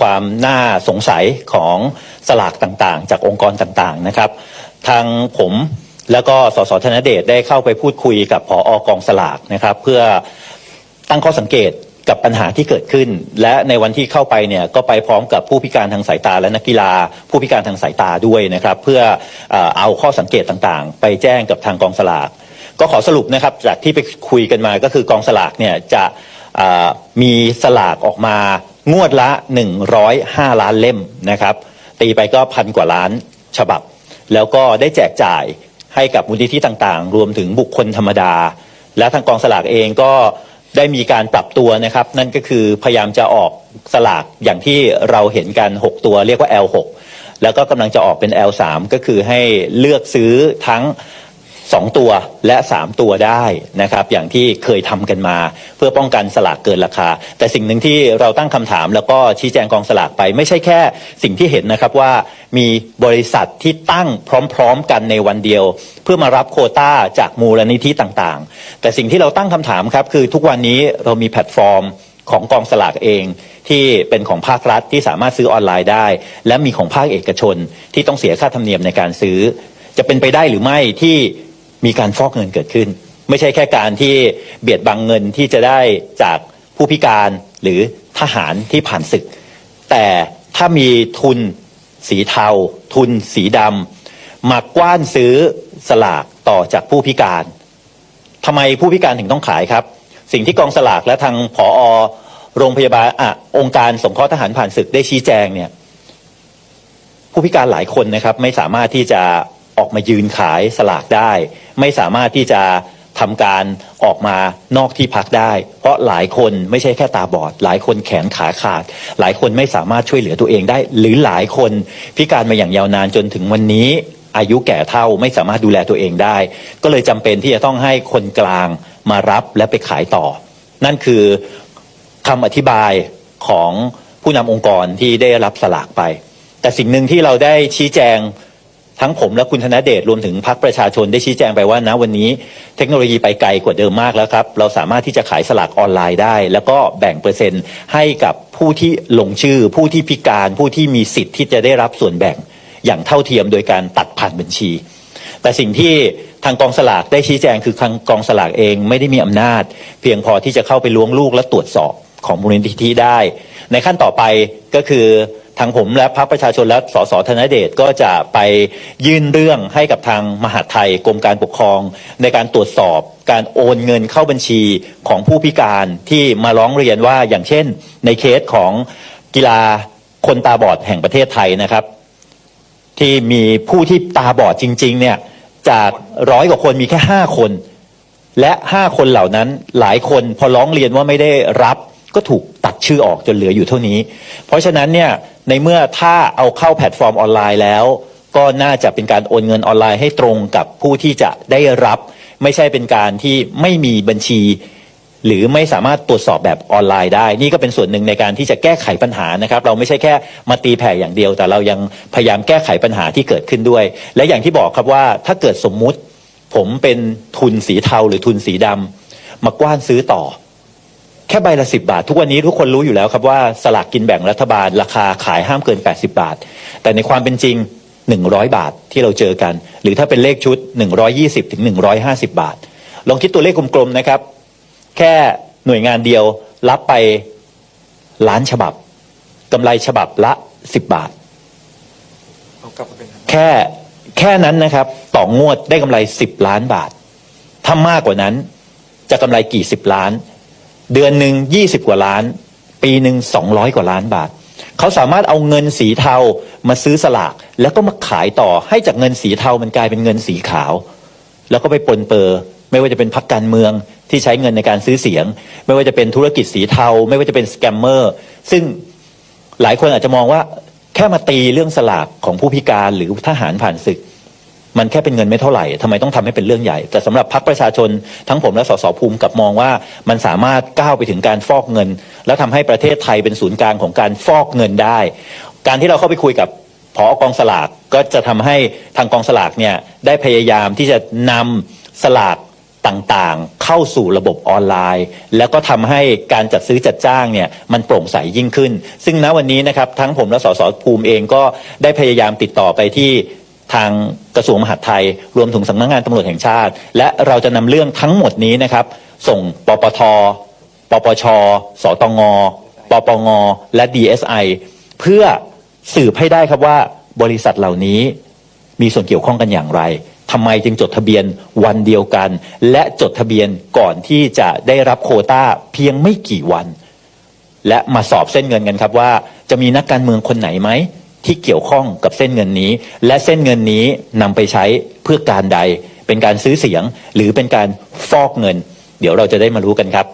ความน่าสงสัยของสลากต่างๆ จากองค์กรต่างๆนะครับ ทางผมแล้วก็สสธนเดชได้เข้าไปพูดคุยกับผออกองสลากนะครับ เพื่อตั้งข้อสังเกตกับปัญหาที่เกิดขึ้น และในวันที่เข้าไปเนี่ยก็ไปพร้อมกับผู้พิการทางสายตาและนักกีฬา ผู้พิการทางสายตาด้วยนะครับ เพื่อเอาข้อสังเกตต่างๆ ไปแจ้งกับทางกองสลาก ก็ขอสรุปนะครับจากที่ไปคุยกันมาก็คือกองสลากเนี่ยจะมีสลากออกมา งวดละ 105 ล้านเล่มนะครับ ตีไปก็พันกว่าล้านฉบับ แล้วก็ได้แจกจ่ายให้กับมูลนิธิต่างๆ รวมถึงบุคคลธรรมดา และทางกองสลากเองก็ได้มีการปรับตัวนะครับ นั่นก็คือพยายามจะออกสลากอย่างที่เราเห็นกัน 6 ตัวเรียกว่า L6 แล้วก็กำลังจะออกเป็น L3 ก็คือให้เลือกซื้อทั้ง 2 ตัวและ 3 ตัวได้นะครับ อย่างที่เคยทำกันมา เพื่อป้องกันสลากเกินราคา แต่สิ่งหนึ่งที่เราตั้งคำถาม แล้วก็ชี้แจงกองสลากไป ไม่ใช่แค่สิ่งที่เห็นนะครับว่ามีบริษัทที่ตั้งพร้อม ๆ กันในวันเดียว เพื่อมารับโคต้าจากมูลนิธิต่างๆ แต่สิ่งที่เราตั้งคำถามครับคือทุกวันนี้เรามีแพลตฟอร์มของกองสลากเองที่เป็นของภาครัฐที่สามารถซื้อออนไลน์ได้ และมีของภาคเอกชนที่ต้องเสียค่าธรรมเนียมในการซื้อ จะเป็นไปได้หรือไม่ที่ มีการฟอกเงินเกิดขึ้น ไม่ใช่แค่การที่เบียดบังเงินที่จะได้จากผู้พิการหรือทหารที่ผ่านศึก แต่ถ้ามีทุนสีเทา ทุนสีดำมากว้านซื้อสลากต่อจากผู้พิการทำไมผู้พิการถึงต้องขายครับ สิ่งที่กองสลากและทางผอโรงพยาบาลอะองค์การสงเคราะห์ทหารผ่านศึกได้ชี้แจงเนี่ยผู้พิการหลายคนนะครับไม่สามารถที่จะ ออกมายืนขายสลากได้ ไม่สามารถที่จะทำการออกมานอกที่พักได้ เพราะหลายคนไม่ใช่แค่ตาบอด หลายคนแขนขาขาด หลายคนไม่สามารถช่วยเหลือตัวเองได้ หรือหลายคนพิการมาอย่างยาวนานจนถึงวันนี้ อายุแก่เท่าไม่สามารถดูแลตัวเองได้ ก็เลยจำเป็นที่จะต้องให้คนกลางมารับและไปขายต่อ นั่นคือคำอธิบายของผู้นำองค์กรที่ได้รับสลากไป แต่สิ่งหนึ่งที่เราได้ชี้แจง ทั้งผมและคุณธนเดชรวมถึงพรรคประชาชนได้ชี้แจงไปว่านะวันนี้ เทคโนโลยีไปไกลกว่าเดิมมากแล้วครับ เราสามารถที่จะขายสลากออนไลน์ได้ แล้วก็แบ่งเปอร์เซ็นต์ให้กับผู้ที่ลงชื่อ ผู้ที่พิการ ผู้ที่มีสิทธิ์ที่จะได้รับส่วนแบ่งอย่างเท่าเทียมโดยการตัดผ่านบัญชี แต่สิ่งที่ทางกองสลากได้ชี้แจงคือทางกองสลากเองไม่ได้มีอำนาจ เพียงพอที่จะเข้าไปล้วงลูกและตรวจสอบของมูลนิธิได้ ในขั้นต่อไปก็คือ ทางผมและพรรคประชาชนและสสธนเดชก็จะไปยื่นเรื่องให้กับทางมหาดไทยกรมการปกครอง ในการตรวจสอบการโอนเงินเข้าบัญชีของผู้พิการที่มาร้องเรียนว่าอย่างเช่น ในเคสของกีฬาคนตาบอดแห่งประเทศไทยนะครับ ที่มีผู้ที่ตาบอดจริง ๆ เนี่ยจากร้อยกว่าคนมีแค่ห้าคน และห้าคนเหล่านั้นหลายคนพอร้องเรียนว่าไม่ได้รับก็ถูกตัด ชื่อออกจนเหลืออยู่เท่านี้ เพราะฉะนั้นเนี่ยในเมื่อถ้าเอาเข้าแพลตฟอร์มออนไลน์แล้ว ก็น่าจะเป็นการโอนเงินออนไลน์ให้ตรงกับผู้ที่จะได้รับ ไม่ใช่เป็นการที่ไม่มีบัญชี หรือไม่สามารถตรวจสอบแบบออนไลน์ได้ นี่ก็เป็นส่วนหนึ่งในการที่จะแก้ไขปัญหานะครับ เราไม่ใช่แค่มาตีแผ่อย่างเดียว แต่เรายังพยายามแก้ไขปัญหาที่เกิดขึ้นด้วย และอย่างที่บอกครับว่าถ้าเกิดสมมุติผมเป็นทุนสีเทาหรือทุนสีดำมากว้านซื้อต่อ แค่ใบละสิบาท ทุกวันนี้ทุกคนรู้อยู่แล้วครับว่าสลากกินแบ่งรัฐบาล ราคาขายห้ามเกิน 80 บาท แต่ในความเป็นจริง 100 บาทที่เราเจอกัน หรือถ้าเป็นเลขชุด 120ถึง150 บาท ลองคิดตัวเลขกลมๆนะครับ แค่หน่วยงานเดียวรับไปล้านฉบับกำไรฉบับละ 10 บาทเอากลับมาเป็นแค่แค่นั้นนะครับ ต่องวดได้กำไร 10 ล้านบาทถ้ามากกว่านั้นจะกำไรกี่สิบล้าน เดือนหนึ่ง20กว่าล้าน ปีหนึ่ง200กว่าล้านบาท เขาสามารถเอาเงินสีเทามาซื้อสลาก แล้วก็มาขายต่อให้จากเงินสีเทามันกลายเป็นเงินสีขาว แล้วก็ไปปนเปอร์ไม่ว่าจะเป็นพักการเมืองที่ใช้เงินในการซื้อเสียง ไม่ว่าจะเป็นธุรกิจสีเทา ไม่ว่าจะเป็นสแกมเมอร์ซึ่งหลายคนอาจจะมองว่าแค่มาตีเรื่องสลากของผู้พิการหรือทหารผ่านศึก มันแค่เป็นเงินไม่เท่าไหร่ทำไมต้องทำให้เป็นเรื่องใหญ่ แต่สำหรับพรรคประชาชนทั้งผมและสสภูมิกับมองว่ามันสามารถก้าวไปถึงการฟอกเงิน และทำให้ประเทศไทยเป็นศูนย์กลางของการฟอกเงินได้ การที่เราเข้าไปคุยกับผอกองสลากก็จะทำให้ทางกองสลากเนี่ยได้พยายามที่จะนำสลากต่างๆ เข้าสู่ระบบออนไลน์ แล้วก็ทำให้การจัดซื้อจัดจ้างเนี่ยมันโปร่งใสยิ่งขึ้น ซึ่งณวันนี้นะครับทั้งผมและสสภูมิเองก็ได้พยายามติดต่อไปที่ ทางกระทรวงมหาดไทย รวมถึงสำนักงานตำรวจแห่งชาติ และเราจะนำเรื่องทั้งหมดนี้นะครับ ส่งปปท ปปช สตง ปปง และ DSI เพื่อสืบให้ได้ครับว่าบริษัทเหล่านี้มีส่วนเกี่ยวข้องกันอย่างไรทำไมจึงจดทะเบียนวันเดียวกัน และจดทะเบียนก่อนที่จะได้รับโคต้าเพียงไม่กี่วัน และมาสอบเส้นเงินกันครับว่า จะมีนักการเมืองคนไหนไหม ที่เกี่ยวข้องกับเส้นเงินนี้ และเส้นเงินนี้นำไปใช้เพื่อการใด เป็นการซื้อเสียง หรือเป็นการฟอกเงิน เดี๋ยวเราจะได้มารู้กันครับ